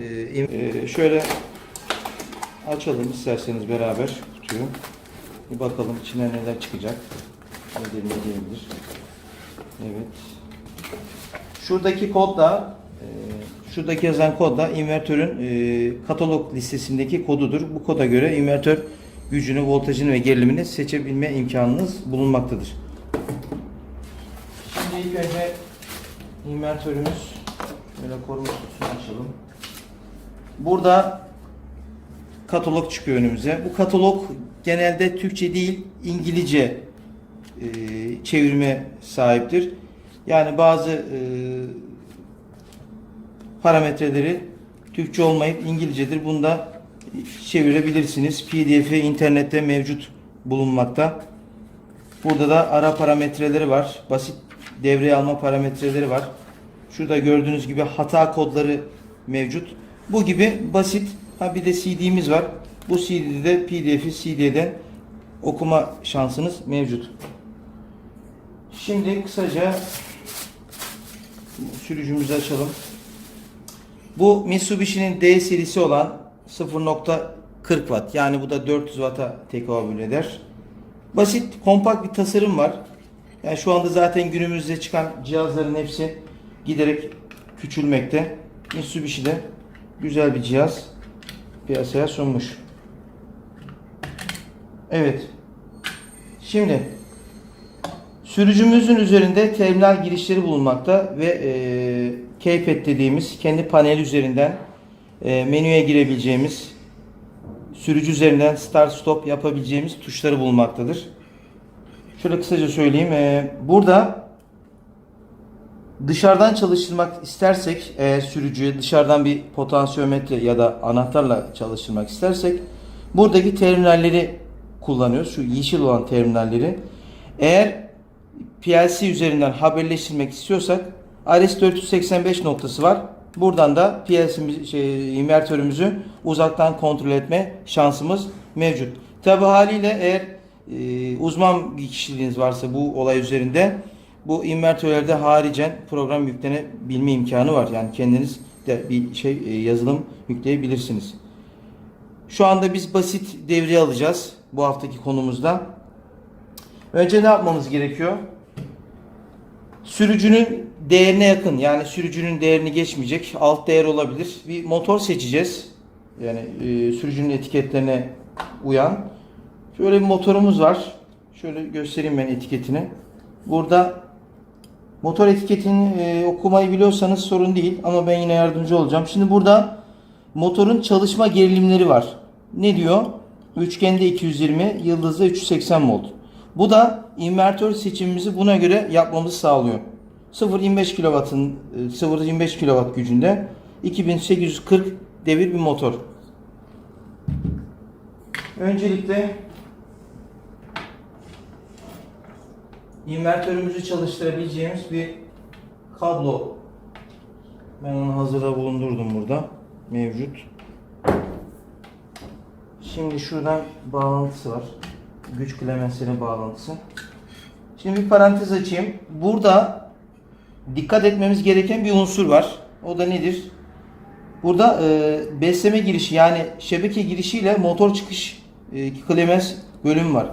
Ee, ee, şöyle açalım isterseniz beraber kutuyu. Bir bakalım içinden neler çıkacak. Nedir ne değildir. Evet. Şuradaki kodla e, şuradaki yazan kod da invertörün e, katalog listesindeki kodudur. Bu koda göre invertör gücünü, voltajını ve gerilimini seçebilme imkanınız bulunmaktadır. Şimdi ilk önce invertörümüz böyle koruma kutusunu açalım. Burada katalog çıkıyor önümüze. Bu katalog genelde Türkçe değil İngilizce e, çevirme sahiptir. Yani bazı e, parametreleri Türkçe olmayıp İngilizcedir. Bunu da çevirebilirsiniz. PDF'i internette mevcut bulunmakta. Burada da ara parametreleri var. Basit devreye alma parametreleri var. Şurada gördüğünüz gibi hata kodları mevcut. Bu gibi basit. Ha bir de CD'miz var. Bu CD'de de PDF'i CD'den okuma şansınız mevcut. Şimdi kısaca sürücümüzü açalım. Bu Mitsubishi'nin D serisi olan 0.40 watt yani bu da 400 watt'a tekabül eder. Basit, kompakt bir tasarım var. Yani şu anda zaten günümüzde çıkan cihazların hepsi giderek küçülmekte. Mitsubishi de güzel bir cihaz piyasaya sunmuş. Evet. Şimdi sürücümüzün üzerinde terminal girişleri bulunmakta ve e, keypad dediğimiz kendi panel üzerinden e, menüye girebileceğimiz sürücü üzerinden start stop yapabileceğimiz tuşları bulunmaktadır. Şöyle kısaca söyleyeyim. E, burada dışarıdan çalıştırmak istersek eğer sürücüye dışarıdan bir potansiyometre ya da anahtarla çalıştırmak istersek buradaki terminalleri kullanıyoruz. Şu yeşil olan terminalleri. Eğer PLC üzerinden haberleştirmek istiyorsak RS485 noktası var. Buradan da PLC'miz, şey, invertörümüzü uzaktan kontrol etme şansımız mevcut. Tabi haliyle eğer e, uzman bir kişiliğiniz varsa bu olay üzerinde bu invertörlerde haricen program yüklenebilme imkanı var. Yani kendiniz de bir şey e, yazılım yükleyebilirsiniz. Şu anda biz basit devre alacağız bu haftaki konumuzda. Önce ne yapmamız gerekiyor? Sürücünün değerine yakın yani sürücünün değerini geçmeyecek alt değer olabilir. Bir motor seçeceğiz. Yani e, sürücünün etiketlerine uyan. Şöyle bir motorumuz var. Şöyle göstereyim ben etiketini. Burada motor etiketini e, okumayı biliyorsanız sorun değil ama ben yine yardımcı olacağım. Şimdi burada motorun çalışma gerilimleri var. Ne diyor? Üçgende 220, yıldızda 380 volt. Bu da invertör seçimimizi buna göre yapmamızı sağlıyor. 0.25 kW'ın 0.25 kW gücünde 2840 devir bir motor. Öncelikle invertörümüzü çalıştırabileceğimiz bir kablo ben onu hazırda bulundurdum burada mevcut. Şimdi şuradan bağlantısı var. Güç klemensinin bağlantısı. Şimdi bir parantez açayım. Burada dikkat etmemiz gereken bir unsur var. O da nedir? Burada e, besleme girişi yani şebeke girişiyle motor çıkış e, klemens bölümü var.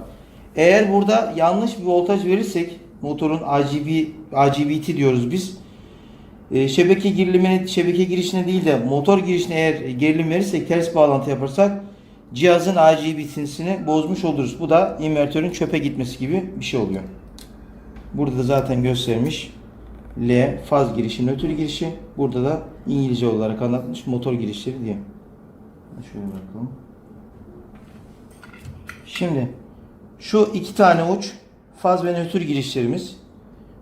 Eğer burada yanlış bir voltaj verirsek motorun RGB, RGBT diyoruz biz. E, şebeke gerilimine, şebeke girişine değil de motor girişine eğer gerilim verirsek ters bağlantı yaparsak cihazın RGB'sini bozmuş oluruz. Bu da invertörün çöpe gitmesi gibi bir şey oluyor. Burada da zaten göstermiş. L faz girişi, nötr girişi. Burada da İngilizce olarak anlatmış motor girişleri diye. Şöyle bakalım. Şimdi şu iki tane uç faz ve nötr girişlerimiz.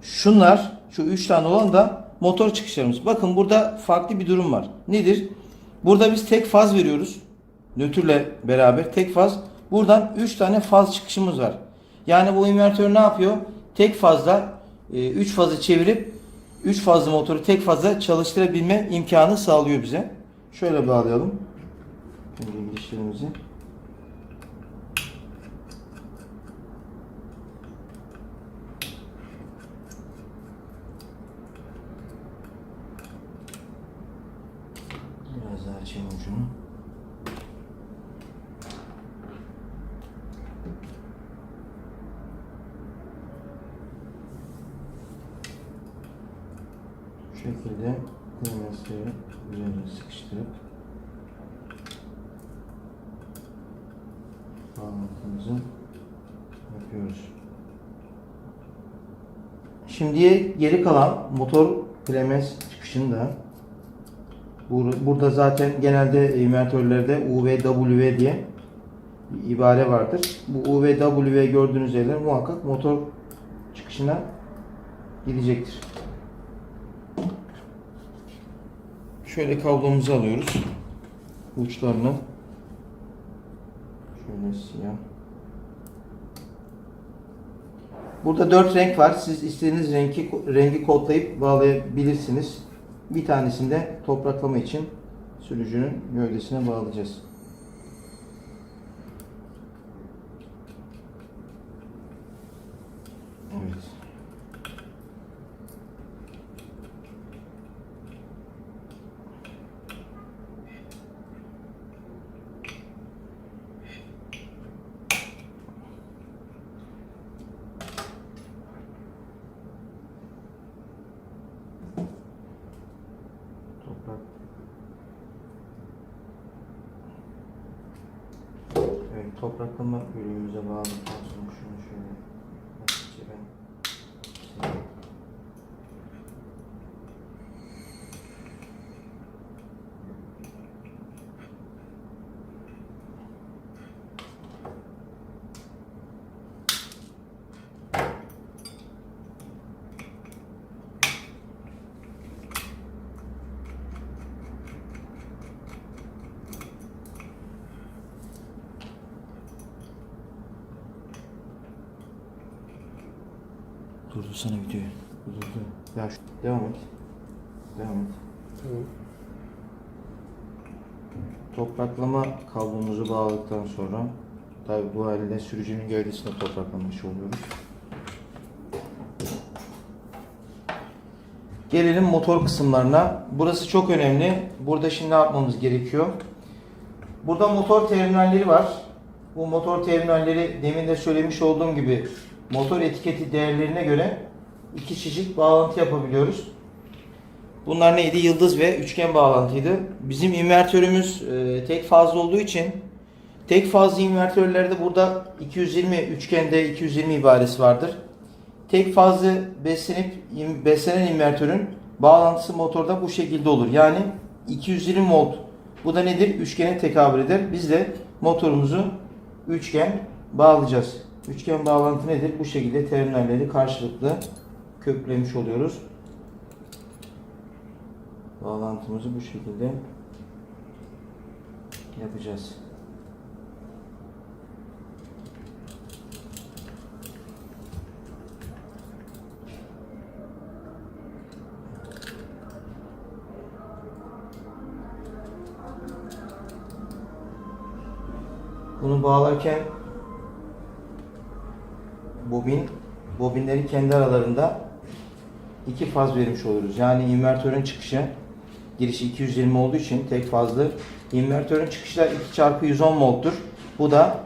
Şunlar şu üç tane olan da motor çıkışlarımız. Bakın burada farklı bir durum var. Nedir? Burada biz tek faz veriyoruz. Nötrle beraber tek faz. Buradan 3 tane faz çıkışımız var. Yani bu invertör ne yapıyor? Tek fazla 3 fazı çevirip 3 fazlı motoru tek fazla çalıştırabilme imkanı sağlıyor bize. Şöyle bağlayalım. Girişlerimizi. Biraz Biraz daha açayım ucunu. Şu şekilde kıymasıyı üzerine sıkıştırıp bağlantımızı yapıyoruz. Şimdi geri kalan motor klemens çıkışında Bur- burada zaten genelde invertörlerde UVW diye bir ibare vardır. Bu UVW gördüğünüz yerler muhakkak motor çıkışına gidecektir. Şöyle kablomuzu alıyoruz. Uçlarını şöyle siyah. Burada dört renk var. Siz istediğiniz rengi rengi kodlayıp bağlayabilirsiniz. Bir tanesini de topraklama için sürücünün gövdesine bağlayacağız. Evet. Toprak. Evet, topraklama bölümümüze bağladıktan sonra şunu şöyle Durdursana videoyu. Durdu. Ya şu, devam et. Devam et. Tamam. Topraklama kablomuzu bağladıktan sonra tabi bu halde sürücünün gövdesine topraklamış oluyoruz. Gelelim motor kısımlarına. Burası çok önemli. Burada şimdi ne yapmamız gerekiyor? Burada motor terminalleri var. Bu motor terminalleri demin de söylemiş olduğum gibi motor etiketi değerlerine göre iki çeşit bağlantı yapabiliyoruz. Bunlar neydi? Yıldız ve üçgen bağlantıydı. Bizim invertörümüz e, tek fazlı olduğu için tek fazlı invertörlerde burada 220 üçgende 220 ibaresi vardır. Tek fazlı beslenip beslenen invertörün bağlantısı motorda bu şekilde olur. Yani 220 volt. Bu da nedir? Üçgene tekabül eder. Biz de motorumuzu üçgen bağlayacağız. Üçgen bağlantı nedir? Bu şekilde terminalleri karşılıklı köklemiş oluyoruz. Bağlantımızı bu şekilde yapacağız. Bunu bağlarken bobin bobinleri kendi aralarında iki faz vermiş oluruz. Yani invertörün çıkışı girişi 220 olduğu için tek fazlı. İnvertörün çıkışı da 2 çarpı 110 volttur. Bu da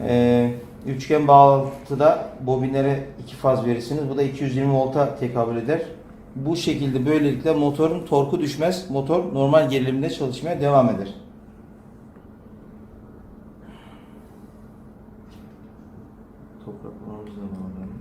e, üçgen bağlantıda bobinlere iki faz verirsiniz. Bu da 220 volta tekabül eder. Bu şekilde böylelikle motorun torku düşmez. Motor normal gerilimde çalışmaya devam eder. Topraklarımızla bağlayalım.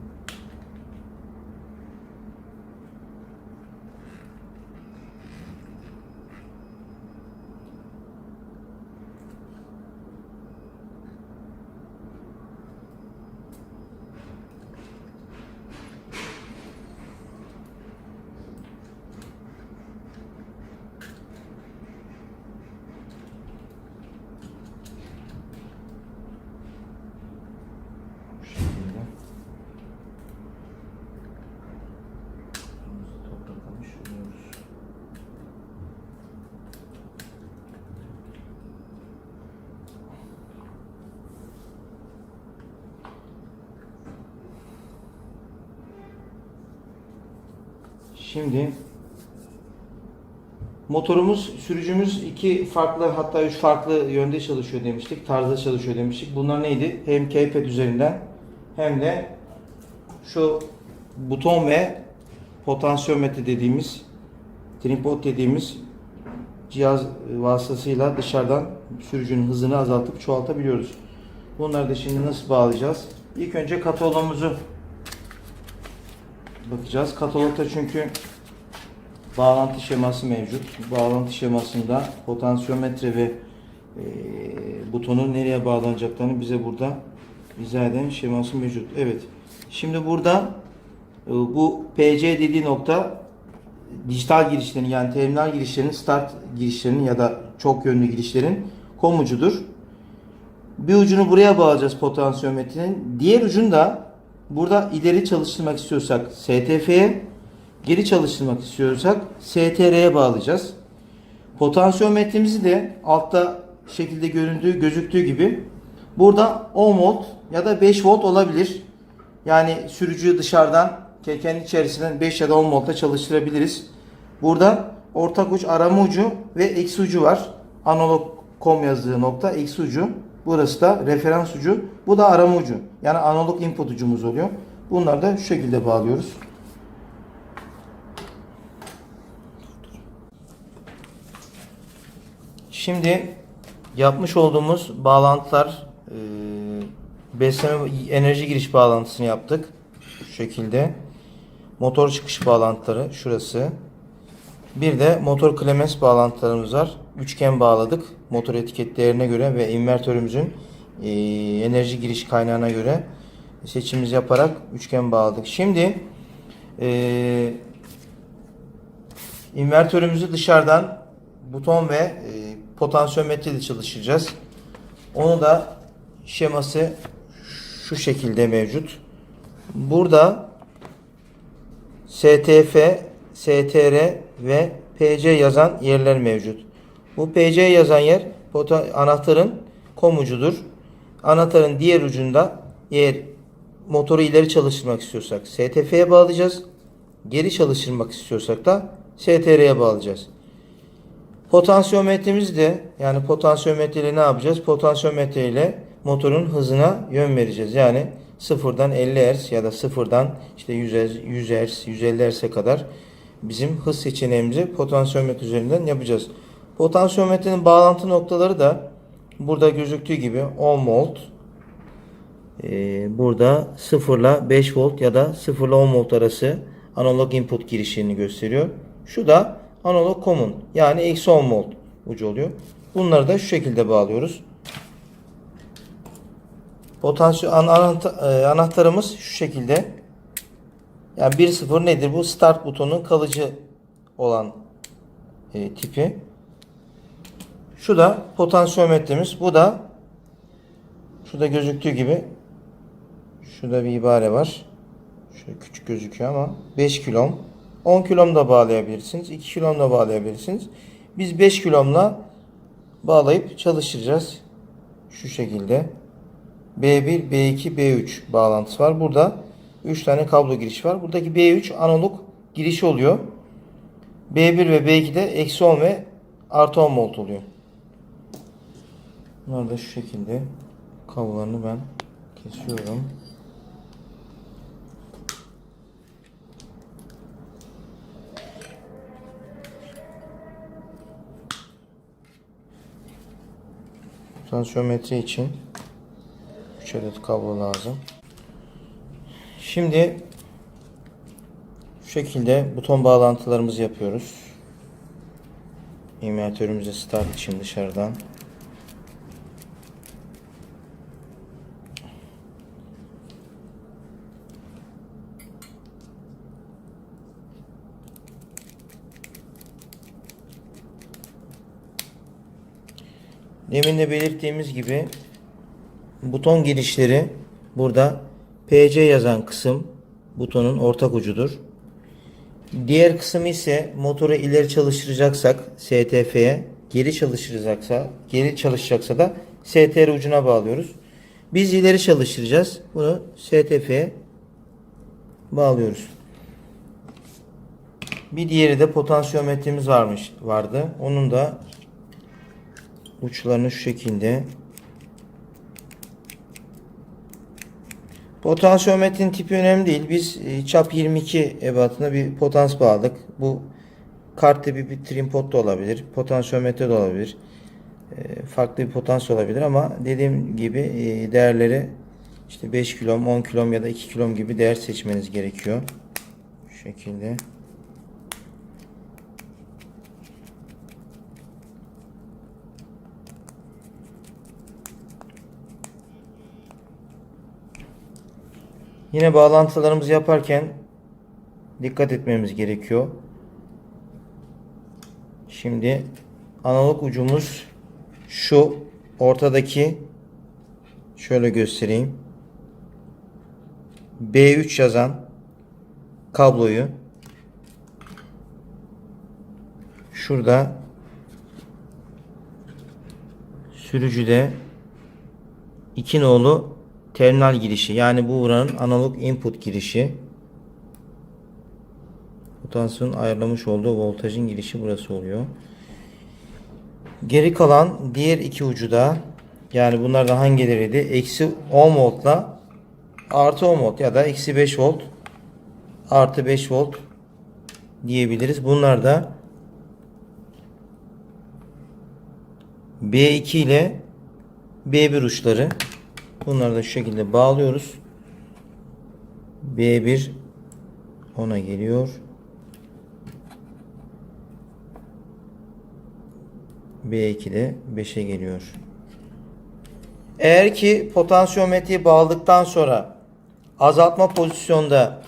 Bu şekilde. Topraklamış oluyoruz. Şimdi Motorumuz, sürücümüz iki farklı hatta üç farklı yönde çalışıyor demiştik. Tarzda çalışıyor demiştik. Bunlar neydi? Hem keypad üzerinden hem de şu buton ve potansiyometre dediğimiz tripod dediğimiz cihaz vasıtasıyla dışarıdan sürücünün hızını azaltıp çoğaltabiliyoruz. Bunları da şimdi nasıl bağlayacağız? İlk önce katalogumuzu bakacağız. Katalogda çünkü bağlantı şeması mevcut. Bağlantı şemasında potansiyometre ve e, butonun nereye bağlanacaklarını bize burada izah eden şeması mevcut. Evet. Şimdi burada e, bu PC dediği nokta dijital girişlerin yani terminal girişlerinin start girişlerinin ya da çok yönlü girişlerin komucudur. Bir ucunu buraya bağlayacağız potansiyometrenin. Diğer ucunu da burada ileri çalıştırmak istiyorsak STF'ye, geri çalıştırmak istiyorsak STR'ye bağlayacağız. Potansiyometremizi de altta şekilde göründüğü gözüktüğü gibi burada 10 volt ya da 5 volt olabilir. Yani sürücüyü dışarıdan kendi içerisinden 5 ya da 10 volta çalıştırabiliriz. Burada ortak uç arama ucu ve eksi ucu var. Analog kom yazdığı nokta eksi ucu. Burası da referans ucu. Bu da arama ucu. Yani analog input ucumuz oluyor. Bunları da şu şekilde bağlıyoruz. Şimdi yapmış olduğumuz bağlantılar e, besleme enerji giriş bağlantısını yaptık. Şu şekilde. Motor çıkış bağlantıları şurası. Bir de motor klemens bağlantılarımız var. Üçgen bağladık. Motor etiketlerine göre ve invertörümüzün e, enerji giriş kaynağına göre seçimimizi yaparak üçgen bağladık. Şimdi e, invertörümüzü dışarıdan buton ve e, potansiyometre ile çalıştıracağız. Onu da şeması şu şekilde mevcut. Burada STF, STR ve PC yazan yerler mevcut. Bu PC yazan yer anahtarın komucudur. Anahtarın diğer ucunda eğer motoru ileri çalıştırmak istiyorsak STF'ye bağlayacağız. Geri çalıştırmak istiyorsak da STR'ye bağlayacağız. Potansiyometremiz de yani potansiyometre ile ne yapacağız? Potansiyometre ile motorun hızına yön vereceğiz. Yani sıfırdan 50 Hz ya da sıfırdan işte 100 Hz, 100 Hz, 150 Hz'e kadar bizim hız seçeneğimizi potansiyometre üzerinden yapacağız. Potansiyometrenin bağlantı noktaları da burada gözüktüğü gibi 10 volt, ee, burada 0 ile 5 volt ya da 0 ile 10 volt arası analog input girişini gösteriyor. Şu da analog common yani eksi 10 volt ucu oluyor. Bunları da şu şekilde bağlıyoruz. Anahta- e, anahtarımız şu şekilde. Yani 1.0 nedir? Bu start butonun kalıcı olan e, tipi. Şu da potansiyometremiz. Bu da şurada gözüktüğü gibi şurada bir ibare var. Şöyle küçük gözüküyor ama 5 kilom. 10 kilom da bağlayabilirsiniz. 2 kilom da bağlayabilirsiniz. Biz 5 kilomla bağlayıp çalıştıracağız. Şu şekilde. B1, B2, B3 bağlantısı var. Burada 3 tane kablo girişi var. Buradaki B3 analog girişi oluyor. B1 ve B2'de eksi 10 ve artı 10 volt oluyor. Bunlar da şu şekilde kablolarını ben kesiyorum. Tansiyometre için 3 adet kablo lazım. Şimdi şu şekilde buton bağlantılarımızı yapıyoruz. İnvertörümüze start için dışarıdan. Demin de belirttiğimiz gibi buton girişleri burada PC yazan kısım butonun ortak ucudur. Diğer kısım ise motoru ileri çalıştıracaksak STF'ye, geri çalıştıracaksa, geri çalışacaksa da STR ucuna bağlıyoruz. Biz ileri çalıştıracağız. Bunu STF'ye bağlıyoruz. Bir diğeri de potansiyometremiz varmış vardı. Onun da uçlarını şu şekilde Potansiyometrin tipi önemli değil. Biz e, çap 22 ebatında bir potans bağladık. Bu kart tipi bir trimpot da olabilir. Potansiyometre de olabilir. E, Farklı bir potans olabilir ama dediğim gibi e, değerleri işte 5 kilom, 10 kilom ya da 2 kilom gibi değer seçmeniz gerekiyor. Şu şekilde. Yine bağlantılarımızı yaparken dikkat etmemiz gerekiyor. Şimdi analog ucumuz şu ortadaki şöyle göstereyim. B3 yazan kabloyu şurada sürücüde 2 nolu terminal girişi yani bu buranın analog input girişi potansiyonun ayarlamış olduğu voltajın girişi burası oluyor. Geri kalan diğer iki ucu da yani bunlardan hangileriydi? Eksi 10 voltla artı 10 volt ya da eksi 5 volt artı 5 volt diyebiliriz. Bunlar da B2 ile B1 uçları. Bunları da şu şekilde bağlıyoruz. B1 ona geliyor. B2 de 5'e geliyor. Eğer ki potansiyometreyi bağladıktan sonra azaltma pozisyonda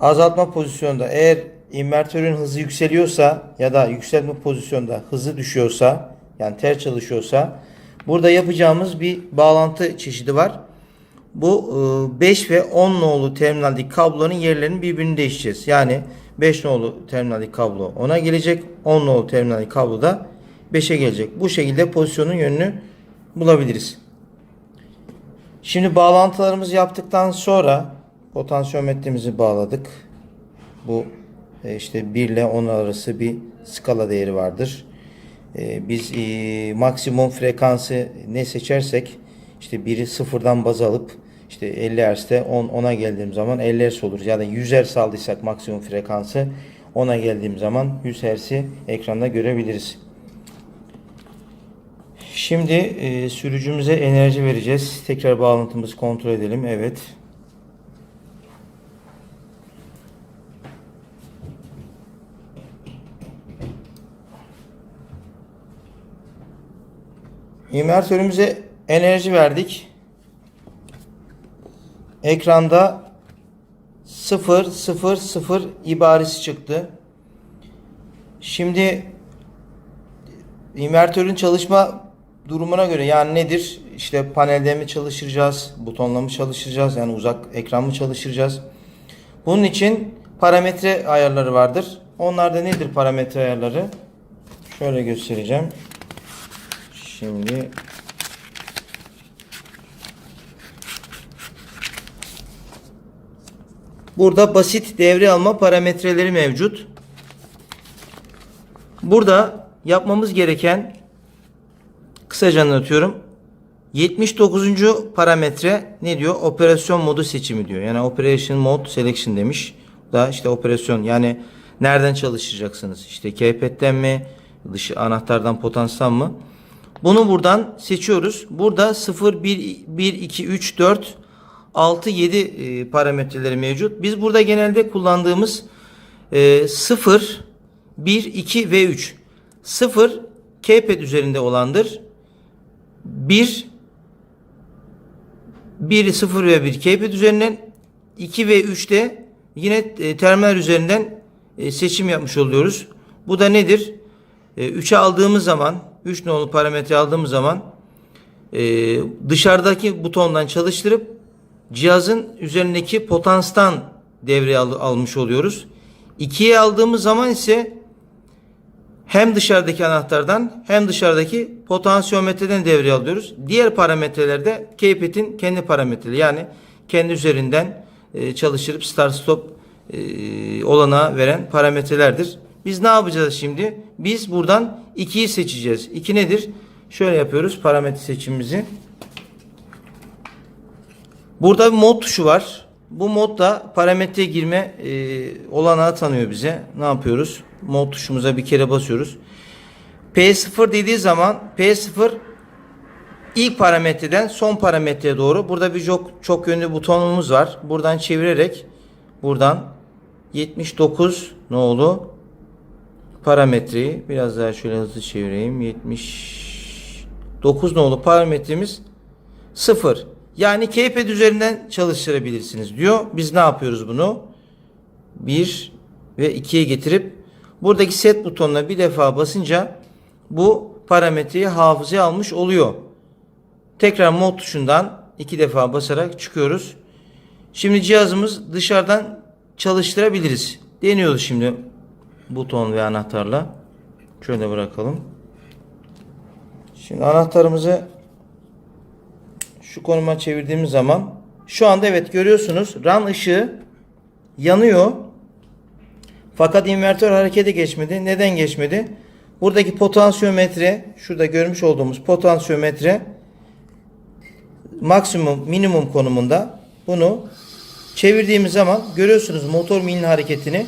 azaltma pozisyonda eğer invertörün hızı yükseliyorsa ya da yükselme pozisyonda hızı düşüyorsa yani ters çalışıyorsa burada yapacağımız bir bağlantı çeşidi var. Bu 5 ve 10 nolu terminaldeki kabloların yerlerini birbirini değişeceğiz. Yani 5 nolu terminaldeki kablo 10'a gelecek. 10 nolu terminaldeki kablo da 5'e gelecek. Bu şekilde pozisyonun yönünü bulabiliriz. Şimdi bağlantılarımızı yaptıktan sonra potansiyometremizi bağladık. Bu e, işte 1 ile 10 arası bir skala değeri vardır. E, Biz e, maksimum frekansı ne seçersek işte biri sıfırdan baz alıp işte 50 Hz'de 10 10'a geldiğim zaman 50 Hz olur. Ya da 100 Hz aldıysak maksimum frekansı 10'a geldiğim zaman 100 Hz'i ekranda görebiliriz. Şimdi e, sürücümüze enerji vereceğiz. Tekrar bağlantımızı kontrol edelim. Evet. İnvertörümüze enerji verdik. Ekranda 0 0 0 ibaresi çıktı. Şimdi invertörün çalışma durumuna göre yani nedir? İşte panelde mi çalıştıracağız, butonla mı çalıştıracağız, yani uzak ekran mı çalıştıracağız? Bunun için parametre ayarları vardır. Onlar da nedir parametre ayarları? Şöyle göstereceğim. Şimdi Burada basit devre alma parametreleri mevcut. Burada yapmamız gereken kısaca anlatıyorum. 79. parametre ne diyor? Operasyon modu seçimi diyor. Yani operation mode selection demiş. Da işte operasyon yani nereden çalışacaksınız? İşte keypad'den mi? Dışı anahtardan potanstan mı? Bunu buradan seçiyoruz. Burada 0 1 1 2 3 4 6 7 parametreleri mevcut. Biz burada genelde kullandığımız e, 0 1 2 ve 3. 0 keypad üzerinde olandır. 1 1 0 ve 1 keypad üzerinden 2 ve 3 de yine e, terminal üzerinden e, seçim yapmış oluyoruz. Bu da nedir? E, 3'e aldığımız zaman 3 nolu parametre aldığımız zaman e, dışarıdaki butondan çalıştırıp cihazın üzerindeki potanstan devreye al- almış oluyoruz. 2'ye aldığımız zaman ise hem dışarıdaki anahtardan hem dışarıdaki potansiyometreden devreye alıyoruz. Diğer parametrelerde keypad'in kendi parametreleri yani kendi üzerinden e, çalıştırıp start stop e, olanağı veren parametrelerdir. Biz ne yapacağız şimdi? Biz buradan 2'yi seçeceğiz. 2 nedir? Şöyle yapıyoruz parametre seçimimizi. Burada bir mod tuşu var. Bu modda parametreye girme e, olanağı tanıyor bize. Ne yapıyoruz? Mod tuşumuza bir kere basıyoruz. P0 dediği zaman P0 ilk parametreden son parametreye doğru. Burada bir çok, çok yönlü butonumuz var. Buradan çevirerek buradan 79 ne oldu? Parametreyi biraz daha şöyle hızlı çevireyim. 79 ne oldu? Parametremiz 0. Yani keypad üzerinden çalıştırabilirsiniz diyor. Biz ne yapıyoruz bunu? 1 ve 2'ye getirip buradaki set butonuna bir defa basınca bu parametreyi hafızaya almış oluyor. Tekrar mod tuşundan iki defa basarak çıkıyoruz. Şimdi cihazımız dışarıdan çalıştırabiliriz. Deniyoruz şimdi buton ve anahtarla. Şöyle bırakalım. Şimdi anahtarımızı şu konuma çevirdiğimiz zaman şu anda evet görüyorsunuz ran ışığı yanıyor. Fakat invertör harekete geçmedi. Neden geçmedi? Buradaki potansiyometre, şurada görmüş olduğumuz potansiyometre maksimum minimum konumunda. Bunu çevirdiğimiz zaman görüyorsunuz motor milin hareketini.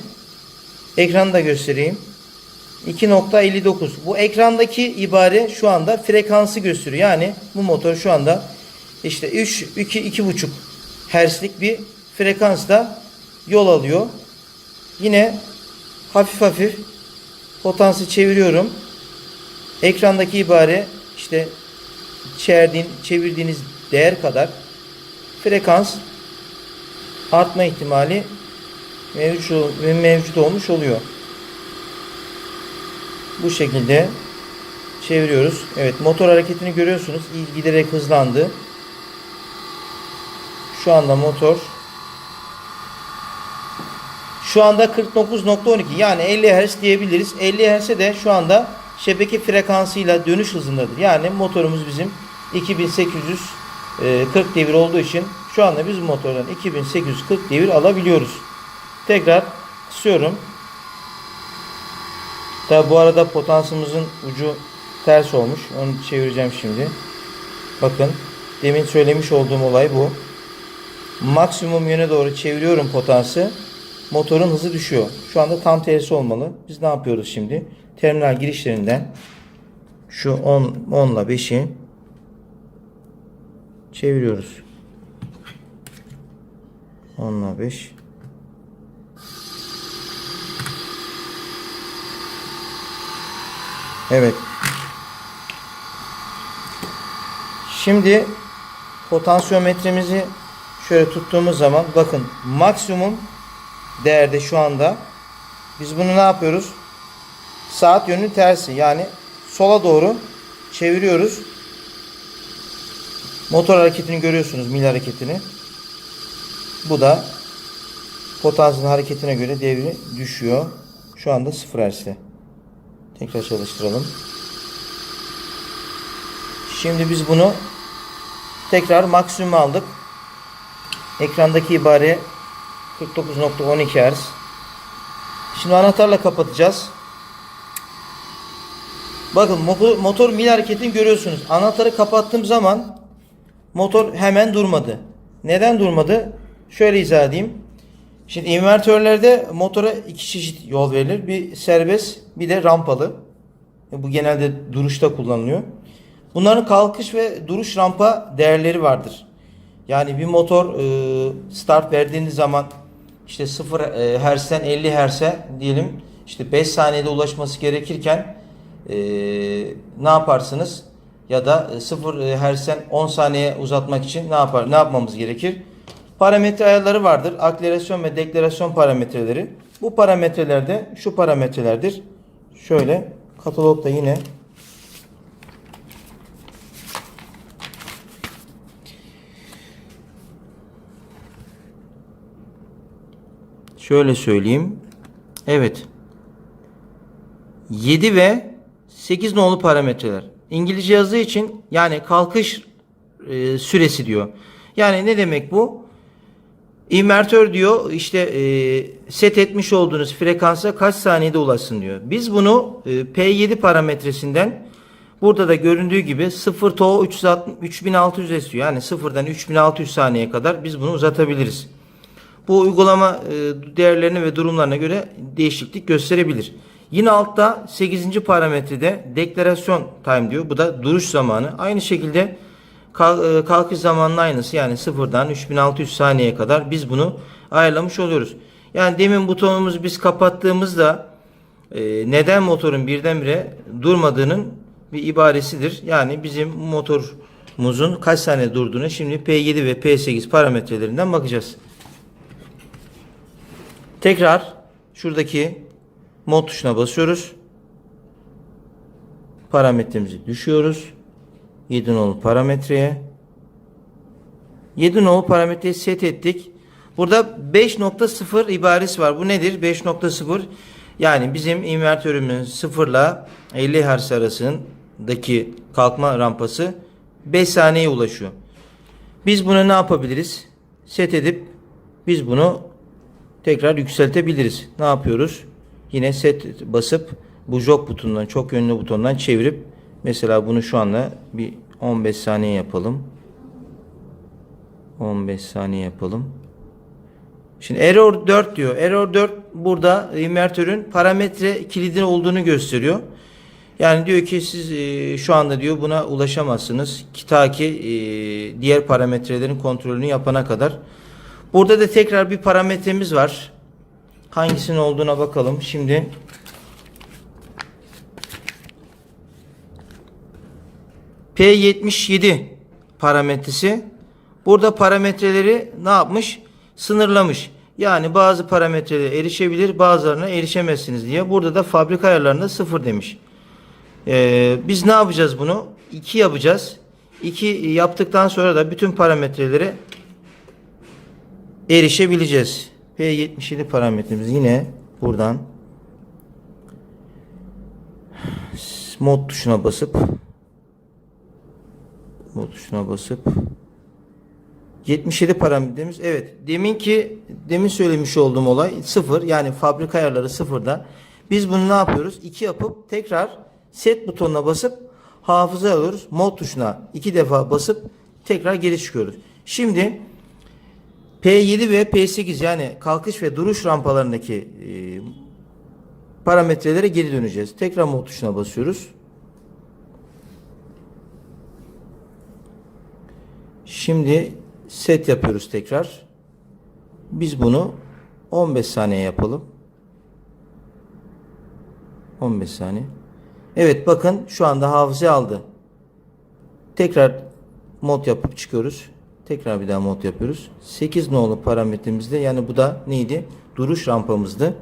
Ekranda göstereyim. 2.59. Bu ekrandaki ibare şu anda frekansı gösteriyor. Yani bu motor şu anda işte 3 2 2.5 Hz'lik bir frekansla yol alıyor. Yine hafif hafif potansı çeviriyorum. Ekrandaki ibare işte çevirdiğin, çevirdiğiniz değer kadar frekans artma ihtimali mevcut, mevcut olmuş oluyor. Bu şekilde çeviriyoruz. Evet motor hareketini görüyorsunuz. Giderek hızlandı. Şu anda motor şu anda 49.12 yani 50 Hz diyebiliriz. 50 Hz'e de şu anda şebeke frekansıyla dönüş hızındadır. Yani motorumuz bizim 2840 devir olduğu için şu anda biz motordan 2840 devir alabiliyoruz. Tekrar kısıyorum. Tabi bu arada potansımızın ucu ters olmuş. Onu çevireceğim şimdi. Bakın demin söylemiş olduğum olay bu. Maksimum yöne doğru çeviriyorum potansı. Motorun hızı düşüyor. Şu anda tam tersi olmalı. Biz ne yapıyoruz şimdi? Terminal girişlerinden şu 10 10 ile 5'i çeviriyoruz. 10 ile 5 Evet. Şimdi potansiyometremizi şöyle tuttuğumuz zaman bakın maksimum değerde şu anda biz bunu ne yapıyoruz? Saat yönünün tersi yani sola doğru çeviriyoruz. Motor hareketini görüyorsunuz mil hareketini. Bu da potansiyelin hareketine göre devri düşüyor. Şu anda 0 Hz'de. Tekrar çalıştıralım. Şimdi biz bunu tekrar maksimum aldık. Ekrandaki ibare 49.12 Hz. Şimdi anahtarla kapatacağız. Bakın motor, mil hareketini görüyorsunuz. Anahtarı kapattığım zaman motor hemen durmadı. Neden durmadı? Şöyle izah edeyim. Şimdi invertörlerde motora iki çeşit yol verilir. Bir serbest bir de rampalı. Bu genelde duruşta kullanılıyor. Bunların kalkış ve duruş rampa değerleri vardır. Yani bir motor e, start verdiğiniz zaman işte 0 e, Hz'den 50 Hz'e diyelim işte 5 saniyede ulaşması gerekirken e, ne yaparsınız? Ya da 0 Hz'den 10 saniye uzatmak için ne yapar? Ne yapmamız gerekir? Parametre ayarları vardır. Akselerasyon ve deklarasyon parametreleri. Bu parametrelerde şu parametrelerdir. Şöyle katalogda yine Şöyle söyleyeyim. Evet. 7 ve 8 nolu parametreler. İngilizce yazdığı için yani kalkış e, süresi diyor. Yani ne demek bu? İnvertör diyor işte e, set etmiş olduğunuz frekansa kaç saniyede ulaşsın diyor. Biz bunu e, P7 parametresinden burada da göründüğü gibi 0 to 360 3600 istiyor. Yani 0'dan 3600 saniye kadar biz bunu uzatabiliriz. Bu uygulama e, değerlerine ve durumlarına göre değişiklik gösterebilir. Yine altta 8. parametrede deklarasyon time diyor. Bu da duruş zamanı. Aynı şekilde kalkış zamanının aynısı yani sıfırdan 3600 saniyeye kadar biz bunu ayarlamış oluyoruz. Yani demin butonumuzu biz kapattığımızda e, neden motorun birdenbire durmadığının bir ibaresidir. Yani bizim motorumuzun kaç saniye durduğunu şimdi P7 ve P8 parametrelerinden bakacağız. Tekrar şuradaki mod tuşuna basıyoruz. Parametremizi düşüyoruz. 7 nolu parametreye. 7 nolu parametreyi set ettik. Burada 5.0 ibaresi var. Bu nedir? 5.0 yani bizim invertörümüzün 0 ile 50 Hz arasındaki kalkma rampası 5 saniyeye ulaşıyor. Biz bunu ne yapabiliriz? Set edip biz bunu tekrar yükseltebiliriz. Ne yapıyoruz? Yine set basıp bu jog butonundan çok yönlü butondan çevirip mesela bunu şu anda bir 15 saniye yapalım. 15 saniye yapalım. Şimdi error 4 diyor. Error 4 burada invertörün parametre kilidi olduğunu gösteriyor. Yani diyor ki siz e, şu anda diyor buna ulaşamazsınız. Ta ki e, diğer parametrelerin kontrolünü yapana kadar. Burada da tekrar bir parametremiz var. Hangisinin olduğuna bakalım. Şimdi P77 parametresi. Burada parametreleri ne yapmış? Sınırlamış. Yani bazı parametrelere erişebilir, bazılarına erişemezsiniz diye. Burada da fabrika ayarlarında sıfır demiş. Ee, biz ne yapacağız bunu? 2 yapacağız. 2 yaptıktan sonra da bütün parametrelere erişebileceğiz. P77 parametremiz yine buradan mod tuşuna basıp mod tuşuna basıp 77 parametremiz evet. Deminki demin söylemiş olduğum olay sıfır yani fabrika ayarları sıfırda. Biz bunu ne yapıyoruz? 2 yapıp tekrar set butonuna basıp hafıza alıyoruz. Mod tuşuna iki defa basıp tekrar geri çıkıyoruz. Şimdi P7 ve P8 yani kalkış ve duruş rampalarındaki e, parametrelere geri döneceğiz. Tekrar mod tuşuna basıyoruz. Şimdi set yapıyoruz tekrar. Biz bunu 15 saniye yapalım. 15 saniye. Evet bakın şu anda hafıza aldı. Tekrar mod yapıp çıkıyoruz. Tekrar bir daha mod yapıyoruz. 8 nolu parametremizde yani bu da neydi? Duruş rampamızdı.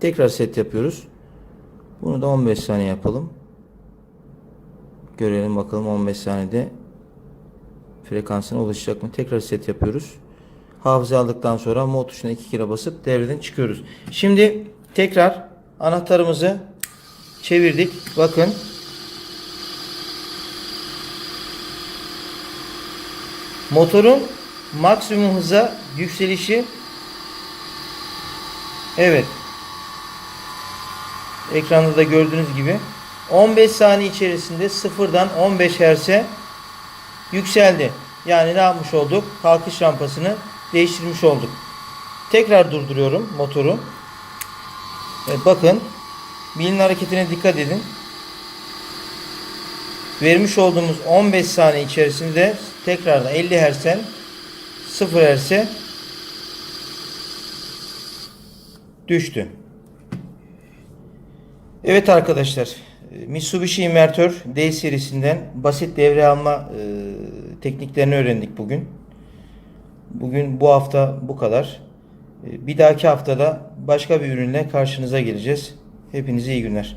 Tekrar set yapıyoruz. Bunu da 15 saniye yapalım. Görelim bakalım 15 saniyede frekansına ulaşacak mı? Tekrar set yapıyoruz. Hafıza aldıktan sonra mod tuşuna iki kere basıp devreden çıkıyoruz. Şimdi tekrar anahtarımızı çevirdik. Bakın Motorun maksimum hıza yükselişi Evet. Ekranda da gördüğünüz gibi 15 saniye içerisinde sıfırdan 15 Hz'e yükseldi. Yani ne yapmış olduk? Kalkış rampasını değiştirmiş olduk. Tekrar durduruyorum motoru. Evet, bakın. Bilin hareketine dikkat edin. Vermiş olduğumuz 15 saniye içerisinde tekrardan 50 Hz'den 0 Hz'e düştü. Evet arkadaşlar Mitsubishi invertör D serisinden basit devre alma e, tekniklerini öğrendik bugün. Bugün bu hafta bu kadar. E, bir dahaki haftada başka bir ürünle karşınıza geleceğiz. Hepinize iyi günler.